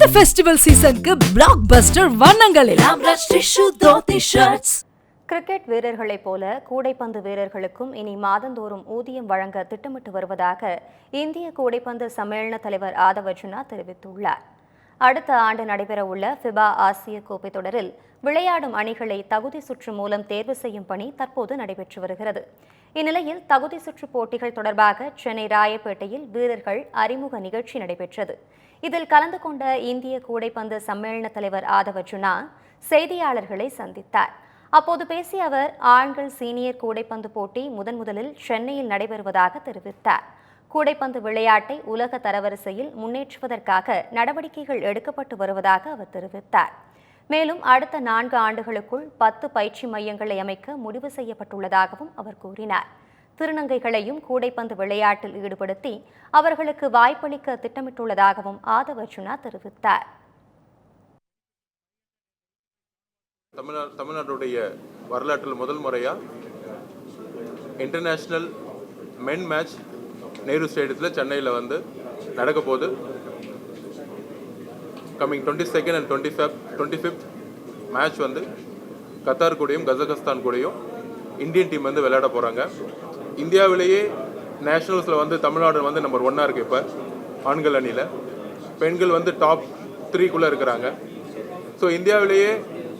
இந்த ஃபெஸ்டிவல் சீசனுக்கு blockbuster வண்ணங்களில் கிரிக்கெட் வீரர்களைப் போல கூடைப்பந்து வீரர்களுக்கும் இனி மாதந்தோறும் ஊதியம் வழங்க திட்டமிட்டு வருவதாக இந்திய கூடைப்பந்து சம்மேளன தலைவர் ஆதவ் அர்ஜுனா தெரிவித்துள்ளார். அடுத்த ஆண்டு நடைபெறவுள்ள ஃபிபா ஆசிய கோப்பை தொடரில் விளையாடும் அணிகளை தகுதி சுற்று மூலம் தேர்வு செய்யும் பணி தற்போது நடைபெற்று வருகிறது. இந்நிலையில் தகுதி சுற்று போட்டிகள் தொடர்பாக சென்னை ராயப்பேட்டையில் வீரர்கள் அறிமுக நிகழ்ச்சி நடைபெற்றது. இதில் கலந்து கொண்ட இந்திய கூடைப்பந்து சம்மேளன தலைவர் ஆதவர்ஜுனா செய்தியாளர்களை சந்தித்தார். அப்போது பேசிய அவர் ஆண்கள் சீனியர் கூடைப்பந்து போட்டி முதன் முதலில் சென்னையில் நடைபெறுவதாக தெரிவித்தார். கூடைப்பந்து விளையாட்டை உலக தரவரிசையில் முன்னேற்றுவதற்காக நடவடிக்கைகள் எடுக்கப்பட்டு வருவதாக அவர் தெரிவித்தார். மேலும் அடுத்த நான்கு ஆண்டுகளுக்குள் பத்து பயிற்சி மையங்களை அமைக்க முடிவு செய்யப்பட்டுள்ளதாகவும் அவர் கூறினார். திருநங்கைகளையும் கூடைப்பந்து விளையாட்டில் ஈடுபடுத்தி அவர்களுக்கு வாய்ப்பளிக்க திட்டமிட்டுள்ளதாகவும் ஆதவ் அர்ஜுனா தெரிவித்தார். தமிழ்நா தமிழ்நாட்டுடைய வரலாற்றில் முதல் முறையாக இன்டர்நேஷ்னல் மென் மேட்ச் நேரு ஸ்டேடியத்தில் சென்னையில் வந்து நடக்க போகுது. Coming twenty second and twenty ஃபேப் twenty fifth match வந்து கத்தார் கூடயும் கசகஸ்தான் கூடயும் இந்தியன் டீம் வந்து விளையாட போகிறாங்க இந்தியாவிலேயே நேஷனல்ஸில் வந்து தமிழ்நாடு வந்து நம்பர் ஒன்னாக இருக்குது இப்போ ஆண்கள் அணியில். பெண்கள் வந்து டாப் த்ரீக்குள்ளே இருக்கிறாங்க. ஸோ இந்தியாவிலேயே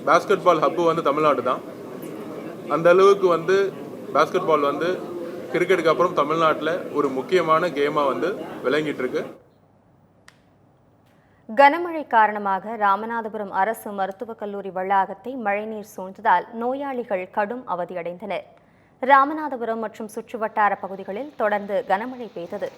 பாஸ்கெட் பால் ஹப்பு வந்து தமிழ்நாடு தான். அந்த அளவுக்கு வந்து பாஸ்கெட் பால் வந்து கிரிக்கெட்டுக்கு அப்புறம் தமிழ்நாட்டில் ஒரு முக்கியமான கேமாக வந்து விளங்கிட்டு இருக்கு கனமழை காரணமாக ராமநாதபுரம் அரசு மருத்துவக் கல்லூரி வளாகத்தை மழைநீர் சூழ்ந்ததால் நோயாளிகள் கடும் அவதியடைந்தனர். ராமநாதபுரம் மற்றும் சுற்றுவட்டார பகுதிகளில் தொடர்ந்து கனமழை பெய்தது.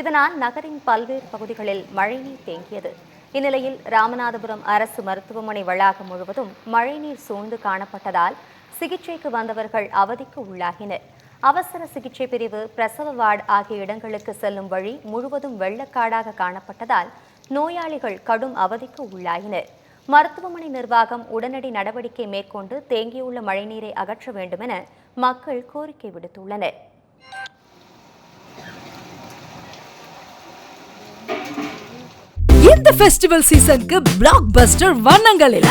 இதனால் நகரின் பல்வேறு பகுதிகளில் மழைநீர் தேங்கியது. இந்நிலையில் ராமநாதபுரம் அரசு மருத்துவமனை வளாகம் முழுவதும் மழைநீர் சூழ்ந்து காணப்பட்டதால் சிகிச்சைக்கு வந்தவர்கள் அவதிக்கு உள்ளாகினர். அவசர சிகிச்சை பிரிவு பிரசவ வார்டு ஆகிய இடங்களுக்கு செல்லும் வழி முழுவதும் வெள்ளக்காடாக காணப்பட்டதால் நோயாளிகள் கடும் அவதிக்கு உள்ளாயினர். மருத்துவமனை நிர்வாகம் உடனடி நடவடிக்கை மேற்கொண்டு தேங்கியுள்ள மழைநீரை அகற்ற வேண்டுமென மக்கள் கோரிக்கை விடுத்துள்ளனர். இந்த ஃபெஸ்டிவல் சீசனுக்கு பிளாக் பஸ்டர் வண்ணங்களில்